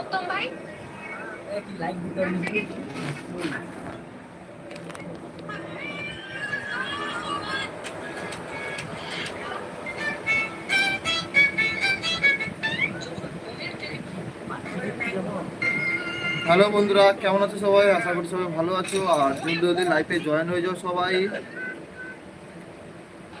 উত্তম ভাই। Like hello বন্ধুরা কেমন আছো সবাই? আশা করি সবাই ভালো আছো। আর জলদি জলদি লাইফে জয়েন হয়ে যাও সবাই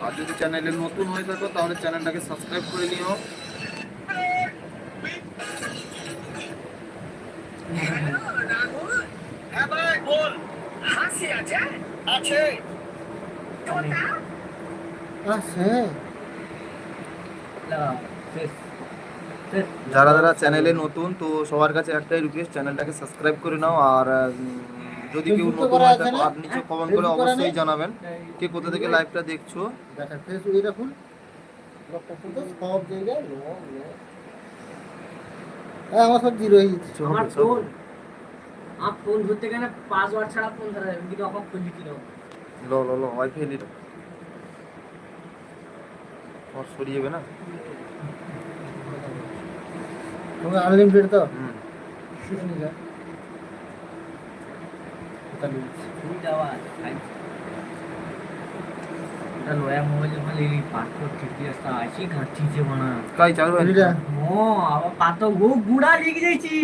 আর যদি চ্যানেলে নতুন হয়ে থাকো তাহলে চ্যানেলটাকে সাবস্ক্রাইব করে নিও। হাসি আছে যারা যারা চ্যানেলে নতুন তো সবার কাছে একটাই রিকোয়েস্ট চ্যানেলটাকে সাবস্ক্রাইব করে নাও আর যদি কেউ নতুন হয়ে আছে থাকো না? নিচে কমেন্ট করে অবশ্যই জানাবেন। কে কোথা থেকে লাইভটা দেখছ? দেখা ফেসবুক এটা খুল সব জায়গায় হ্যাঁ আমার সব জিরো হয়ে যাচ্ছে আমার ফোন আমার ফোন ধরতে গেলে পাসওয়ার্ড ছাড়া ফোন ধরা যাবে। কিন্তু অফ করলি কি লো লো লো ওয়াইফাই নিল আর সরিয়ে যাবে না? তুমি আনলিমিটেড তো? হুম। ঠিক এই পাসপোর্ট ঠিকই আসতে আসি ঘাঁটিছে মানা কাই চালু হয় এটা ও আবার পাতো গো গুড়া লিখে যাইছি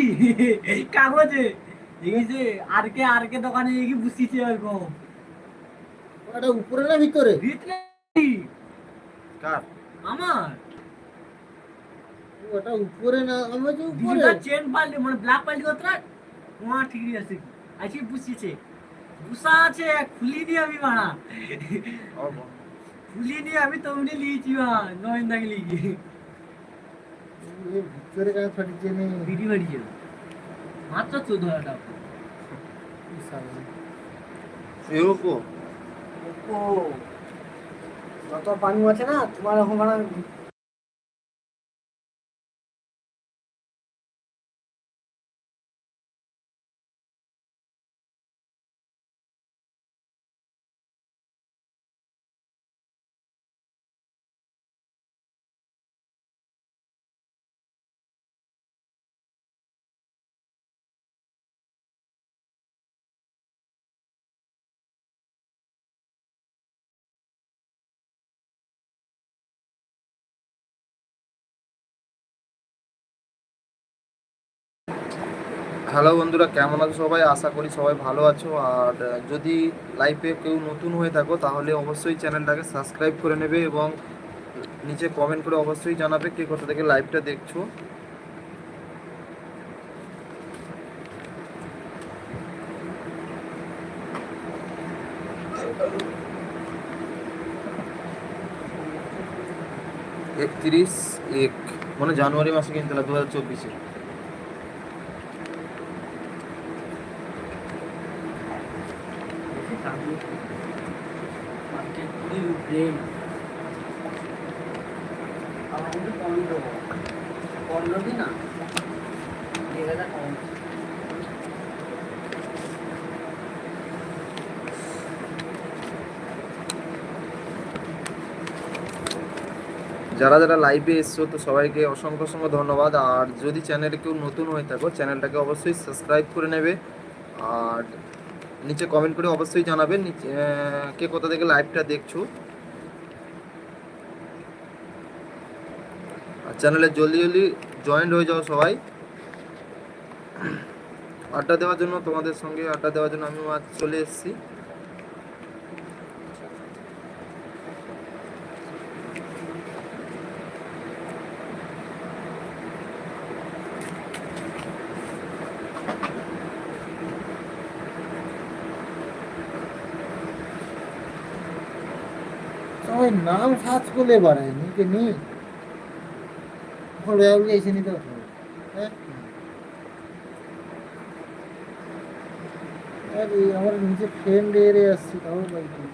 কাগজে লিখেছে আর কে আর কে দোকানে গিয়ে বসিছে এরকম ওটা উপরে না ভিতরে ভিতরে কার আমার ওটা উপরে না আমার যে উপরে চেন পাল্টে মানে ব্ল্যাক পাল্টে করতে না ঠিকই আছে আছি বুঝিছে বুসা আছে খুলিনি আমি মানা ও, খুলিনি আমি তোমনি লিয়েছি মা গোয়েন্দাকে লিখি। ভিতরে কাজ ফাটিছে নি? বিড়ি বাড়িছে মাত্র চোদ্দ হাজার টাকা। এ ওপো ও যত পানি আছে না তোমার এখন হ্যালো বন্ধুরা, কেমন আছো সবাই? আশা করি সবাই ভালো আছো। আর যদি লাইভে কেউ নতুন হয়ে থাকো, তাহলে অবশ্যই চ্যানেলটাকে সাবস্ক্রাইব করে নেবে এবং নিচে কমেন্ট করে অবশ্যই জানাবে কে কোথা থেকে লাইভটা দেখছ। একত্রিশ এক মানে জানুয়ারি মাসে কিনতে দু হাজার চব্বিশে। যারা যারা লাইভে এসছো, তো সবাইকে অসংখ্য অসংখ্য ধন্যবাদ। আর যদি চ্যানেলে কেউ নতুন হয়ে থাকো চ্যানেলটাকে অবশ্যই সাবস্ক্রাইব করে নেবে। আর নিচে কমেন্ট করে অবশ্যই জানাবে, নিচে কে কোথা থেকে লাইভটা দেখছ। চ্যানেলে জলদি জলদি জয়েন্ট হয়ে যাও সবাই। আড্ডা দেওয়ার জন্য তোমাদের সঙ্গে আড্ডা দেওয়ার জন্য আমিও আজ চলে এসেছি। নাম সার্চ করলে পারে নিচে নেই। নিতে হবে। হ্যাঁ? আরে আমার নিচে ফ্রেন্ড এরে আসছে তাও আছে কুড়ি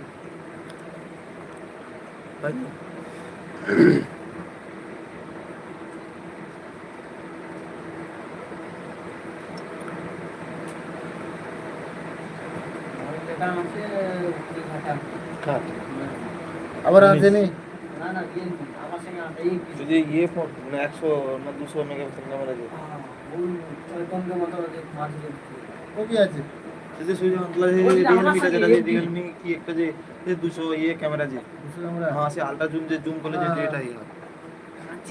আবার আসেনি? না না। এই যদি ইয়ে ফোন মানে একশো না দুশো মেগাপিক্সেল ক্যামেরা আছে যে আছে যে সুইচ যে যে যেটা রিয়েলমি কি একটা যে যে দুশো ইয়ে ক্যামেরা যে দুশো ক্যামেরা হ্যাঁ সে আলট্রা জুম যে জুম করলে যে হয়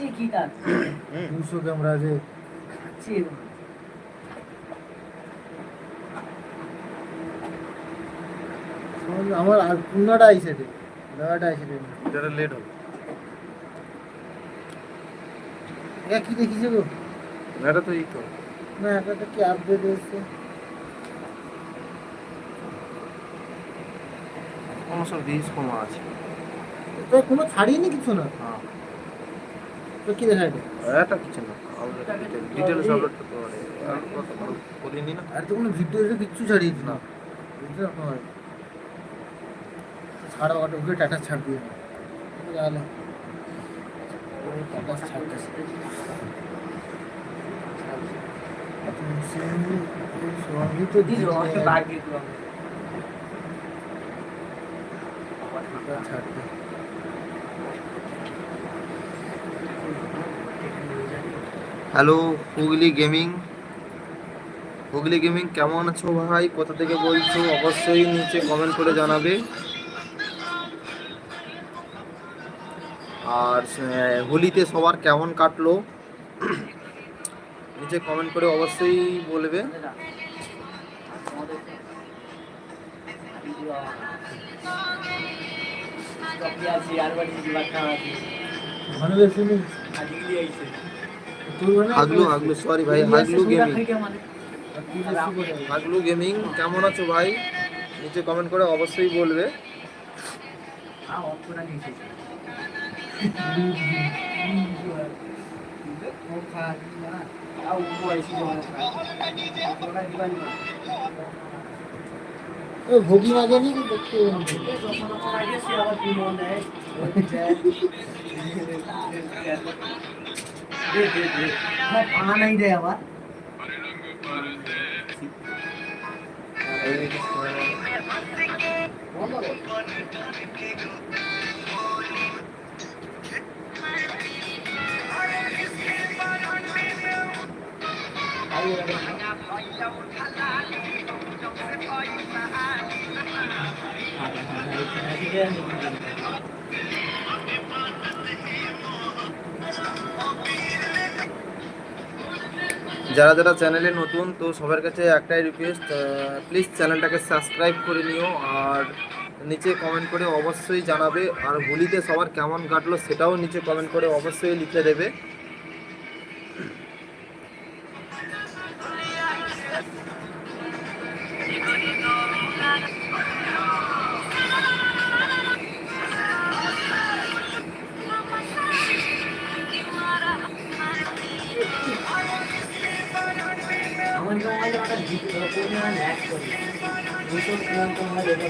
কি ক্যামেরা আছে এরকম। শোন, আমার আর পূর্ণটা আইসে রে দাদাটা আইসে রে যেটা লেট হবে এটা কি দেখিছে গো? এটা তো এই তো। না একটা তো কি আপডেট এসছে কোনো সব রিস কমা আছে। তো কোনো ছাড়িয়ে কিছু না? হ্যাঁ। তো কি দেখা এটা এটা কিছু না ডিটেলস আপলোড করতে পারে আর কত করিনি না? আর তো কোনো ভিডিও এটা কিচ্ছু ছাড়িয়ে না। বুঝতে পারো ছাড়া ওটা ওকে টাটা ছাড় দিয়ে। তাহলে টাটা ছাড়তেছে hello, Hooghly gaming. Hooghly gaming কেমন আছো ভাই? কোথা থেকে বলছো? অবশ্যই নিচে কমেন্ট করে জানাবে। আর হোলিতে সবার কেমন কাটলো? নিচে কমেন্ট করে অবশ্যই বলবে। হাগলু হাগলু সরি ভাই হাগলু গেমিং। হাগলু গেমিং কেমন আছো ভাই? নিচে কমেন্ট করে অবশ্যই বলবে। আ, অফ করে নিয়েছে। ও খা, না। আ, যারা যারা চ্যানেলে নতুন, তো সবার কাছে একটাই রিকোয়েস্ট প্লিজ চ্যানেলটাকে সাবস্ক্রাইব করে নিও আর নিচে কমেন্ট করে অবশ্যই জানাবে। আর হোলিতে সবার কেমন কাটলো সেটাও নিচে কমেন্ট করে অবশ্যই লিখে দেবে। কোন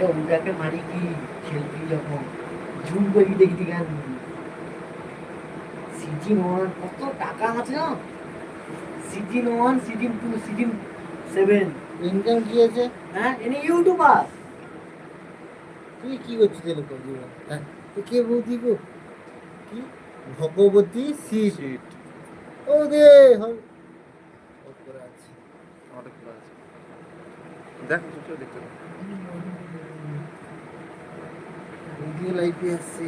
তোমরা দেখে ভালো হবে দেখে নেব যখন জুম করি দেখি গান সিজন ওয়ান কত টাকা আছে না season one season two season seven income কি আছে? হ্যাঁ এনে ইউটিউবার তুই কি করছিস কর জীবন? হ্যাঁ তুই কে বৌদি গো? কি? ভগবতী শিব। Shit, ও দে হল। অনেক ভালো আছে। দেখতে। ভিডিও লাইভে আছে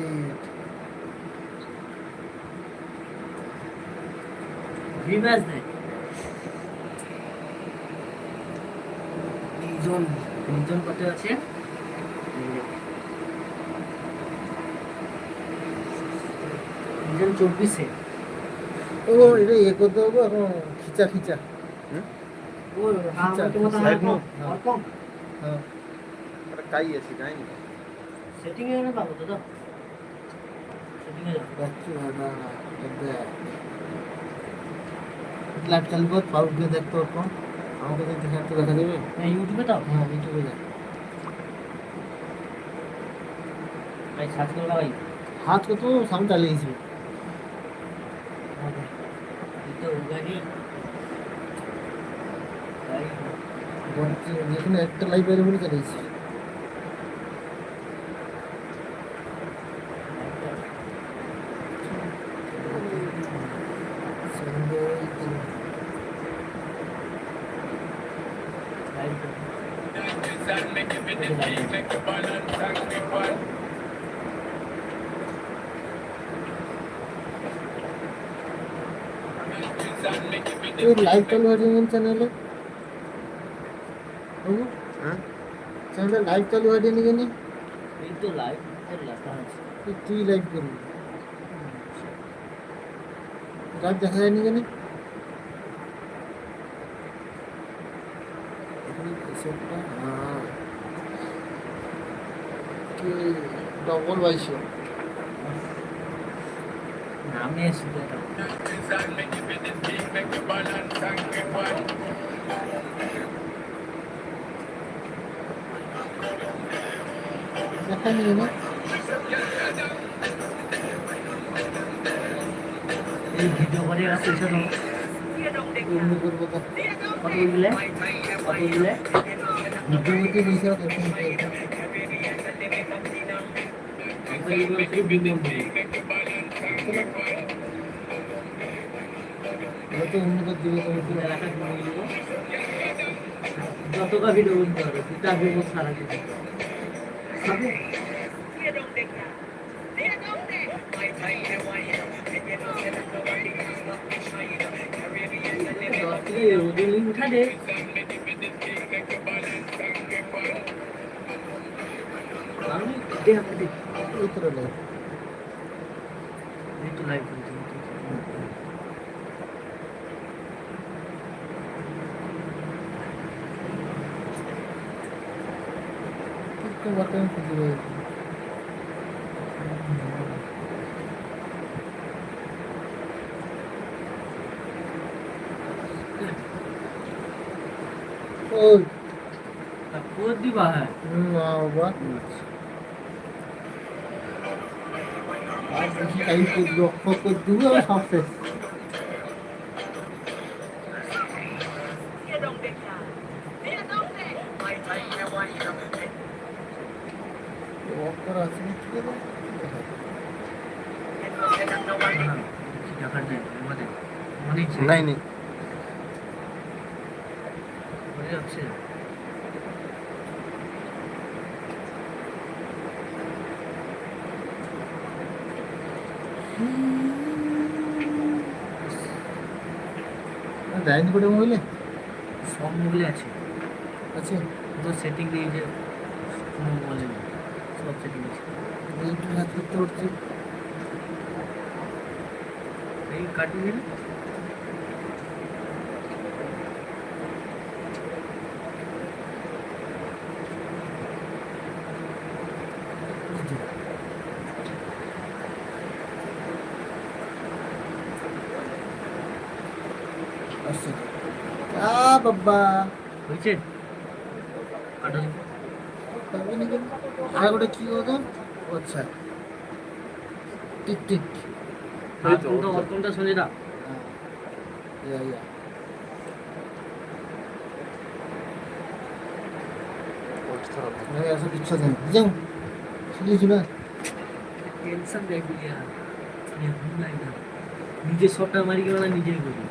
রিম্যাচ দেয় কত আছে? তিনজন চব্বিশে। ও এটা ইয়ে করতে হবে এখন খিচা খিচা। ও মতো Side হয় হ্যাঁ। কাই আছে কাহিনি সেটিং এ না পাবো তো তো সেটিং এ যাব যাচ্ছি ভাড়া লাইভ চালু কর বাবুকে দেখতে পারব আমাকে তো দেখে। একটু দেখা দেবে হ্যাঁ, ইউটিউবে তো হ্যাঁ ইউটিউবে দেখ। ভাই সার্চ করে ভাই হাত কত সামনে তো গাড়ি যেখানে একটা লাইভ বলে চালিয়েছি लाइव चालू हो रही है चैनल चैनल लाइव चालू हो रही है नहीं ये तो लाइव कर लेता है तू ही लाइव कर रात देखा है नहीं नहीं सकता हाँ জানি ডবল বাইশো নামে এটা। দেখায়নি জানি এই ভিডিও করে পয়সা এমনি করব কত দিলে? কত দিলে? ভিডিও মধ্যে পয়সা দেখুন তো অন্য করে দিবে তো যতটা ভিডিও করতে হবে দুটা ভিডিও সারা কিছু খাবে দশ থেকে ওদের লিঙ্ক উঠা দে আমি দেখ দেখ এই তোরা লাইভ এই তো লাইভ করছি একটু বাটন খুঁজে রয়েছে ওই কোদ দিবা হ্যাঁ হুম, বাবা আর বেশি টাইম করবি অক্ষর করে দিবি আমার সব শেষ অক্ষর আছে দেয়নি করে মোবাইলে সব মোবাইলে আছে। আছে তো সেটিং নেই যে মোবাইলে সব সেটিং আছে। এইটু হাত করতে পারছি এই কাটিয়ে দিন আসছে আ বাবা হয়েছে আর ওটা কি কথা আচ্ছা। টিক টিক অর্পণটা অর্পণটা শুনে দাও ইচ্ছা নেই যাও। শুনেছি না টেনশন দেখবি নিজে শটটা মারি গেল না নিজেই করি।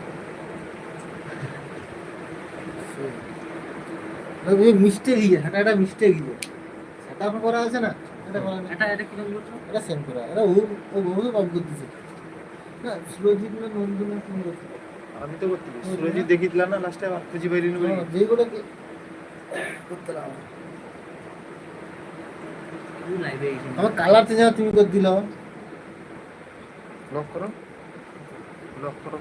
মিস্টেক গিয়ে এটা একটা মিস্টেক গিয়ে সেটা এখন করা আছে না? এটা করা। এটা এটা কি বলছো? এটা সেম করা। এটা ও ও বহু কম করতেছে। না সুরজিৎ না নন্দু না কোন আমি তো করতে সুরজিৎ দেখিতলা না লাস্টে আবার খুঁজি বলি হ্যাঁ, যেগুলো কি- করতে লাগো। আমার কালার চেঞ্জ তুমি করে দিল লক করো। লক করো।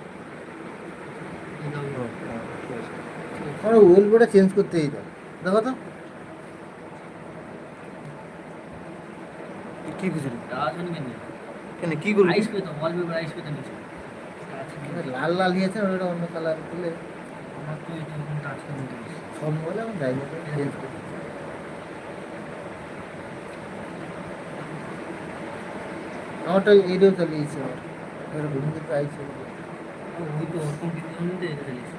আমরা ওয়েলবোটা চেঞ্জ করতেই দাও দেখো তো কি খিচুড়ি কেন কি করবি রাইস পেতাম ওয়ালপেপার রাইস পেতাম লাল লাল দিয়েছে ওটা অন্য কালার দিলে আমার তো এটা টাচ করতে সব বলে আমি যাই চেঞ্জ করতে আমারটা এটাও চালিয়েছে আমার ঘুম থেকে আইসে ওই তো ওরকম কিন্তু চালিয়েছে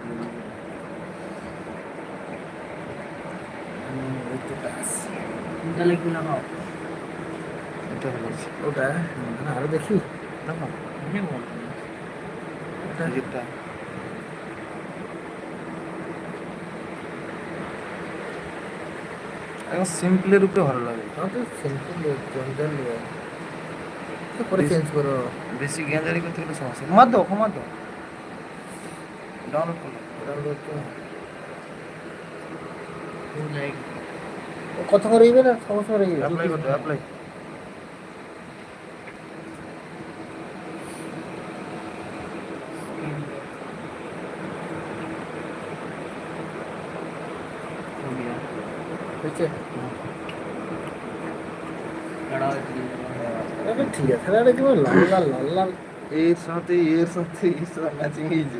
এটা চালিয়েছি কোনটা লিখবি না এটা ওটা না আরও দেখি দেখো ওটা যেটা এখন সিম্পলের উপরে ভালো লাগে তো সিম্পল জঞ্জাল পরে চেঞ্জ করো বেশি গ্যাঞ্জারি করতে গেলে সমস্যা মার দাও ক্ষমা দাও ডাউনলোড করো ডাউনলোড করো কত করে হইবে না সমস্যা করে হইবে অ্যাপ্লাই করতে অ্যাপ্লাই ঠিক আছে এটা কি লাল লাল লাল লাল। এর সাথে এর সাথে ইসরা ম্যাচিং হয়েছে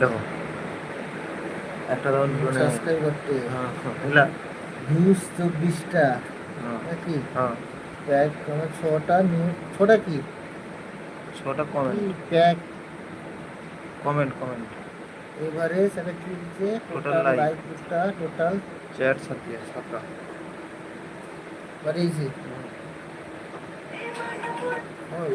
দেখো। একটা দাও মানে সাবস্ক্রাইব করতে। হ্যাঁ হ্যাঁ এলা নিউজ চব্বিশটা। হ্যাঁ নাকি হ্যাঁ। প্যাক আমার ছটা নিউজ ছটা কি? ছটা কমেন্ট প্যাক? কমেন্ট কমেন্ট এবারে সেটা কি দিচ্ছে টোটাল like. লাইকটা টোটাল চ্যাট সাথে সাতটা। বাড়িয়েছে ওই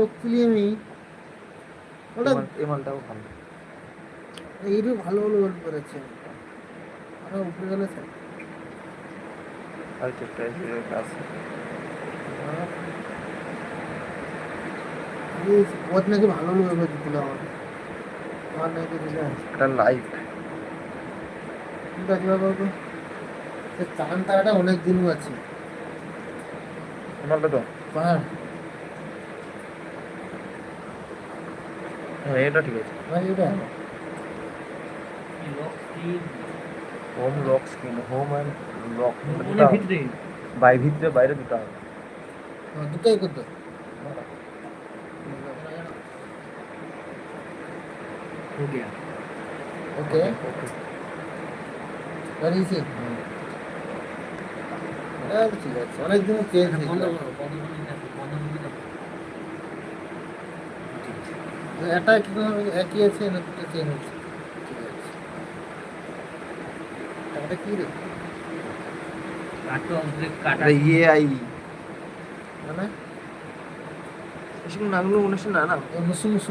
রক্ষিলি আমি ওটা এই মালটাও ভালো। ভালো ভালো গল্প করেছে আমার উপরে গেলে স্যার একটা আছে। নাকি ভালো ভালো গল্প দিছিল আমার। আমার নাকি দিলে এটা লাইভ ঠিক আছে বাবা সে চান তারাটা অনেক দিনও আছে। মালটা তো? পাহাড় হ্যাঁ এটা ঠিক আছে হ্যাঁ এটা home lock screen home and lock ভিতরে বাই ভিতরে বাইরে দুটো হবে দুটাই করতে ওকে ওকে ভেরি ইজি ঠিক আছে অনেকদিন চেঞ্জ এটা কি একই আছে না দুটো চেঞ্জ হচ্ছে ঠিক আছে? এটা কি রে? কাটো কাটা ইয়ে আই মানে?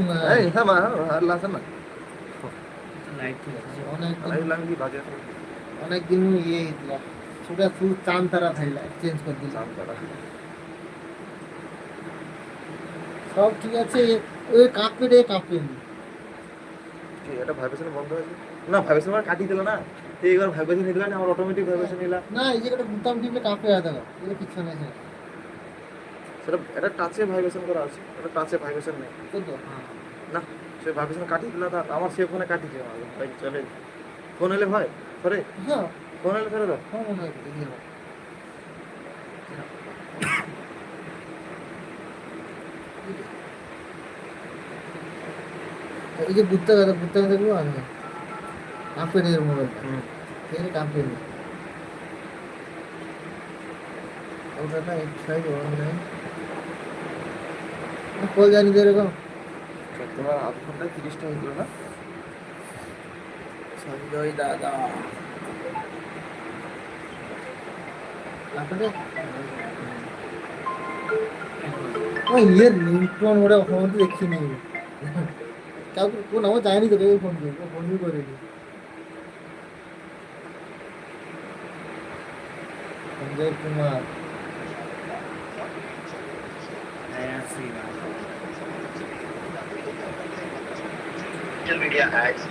না এই হ্যাঁ ঠিক আছে অনেক দিন ইয়ে সেটা শুধু চান তারা থাইলা চেঞ্জ করে দিলাম। সব ঠিক আছে? ওই কাঁপে রে কাঁপে। কি এটা ভাইব্রেশন বন্ধ হয়েছে? না ভাইব্রেশন আমার কাটি দিল না। এই এবার ভাইব্রেশন নিল না আমার অটোমেটিক ভাইব্রেশন নিলা না এই জায়গাটা বুতাম টিপলে কাঁপে আছে এটা কিছু না সেটা এটা টাচে ভাইব্রেশন করা আছে এটা টাচে ভাইব্রেশন নেই। হ্যাঁ। না সে ভাইব্রেশন কাটি দিল না আমার সে ফোনে কাটিছে আমার ভাই চলে। ফোন এলে ভয় সরে? হ্যাঁ। ফোন এলে ফেরে দাও। হ্যাঁ দেখি না। যে বুঝতে গেলে বুঝতে দেখব আমি কাঁপে রে মোবাইলটা। এর কাঁপে রে। ওটা না এক্সারসাইজ অনলাইন কল জানি তো এরকম। তোমার আধ ঘন্টায় তিরিশটা হয়ে না? সঞ্জয় দাদা। ওই ইয়ের ওটা ফোন তো দেখিনি। কাউকে কোন আমার যায়নি তো কেউ ফোন দিয়ে ফোন দিয়ে করেনি সঞ্জয় কুমার হ্যাঁ শ্রীরাম social media ads